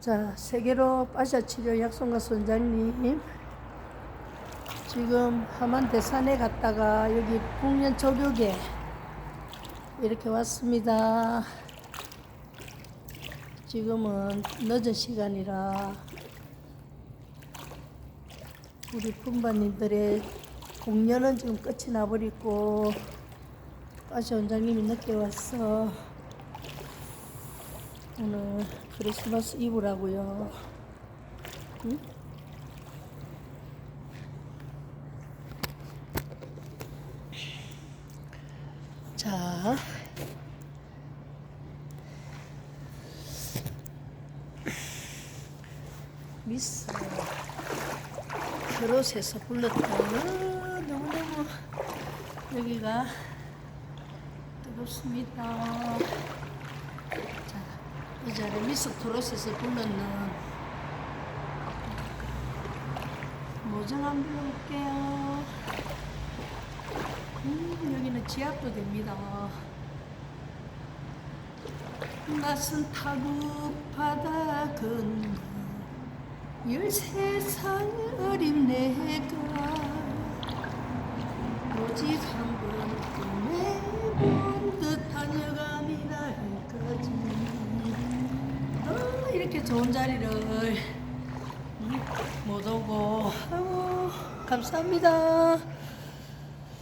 자, 세계로 빠샤 치료 약손가스 원장님. 지금 하만 대산에 갔다가 여기 북년 조교계 이렇게 왔습니다. 지금은 늦은 시간이라 우리 분바님들의 공연은 지금 끝이 나버리고 빠샤 원장님이 늦게 왔어. 오늘 크리스마스 이브라고요. 응? 자. 미스 트롯에서 불렀던 어, 너무너무 여기가 뜨겁습니다. 자, 이 자리 미스 트롯에서 불렀는 모정 한번 불러볼게요. 음, 여기는 지압도 됩니다. 낯선 타국 바다 건너 열세 살 어린 내가 오직 한번 꿈에 본 듯한 여감이랄까지 어, 이렇게 좋은 자리를 음, 못 오고 아유, 감사합니다.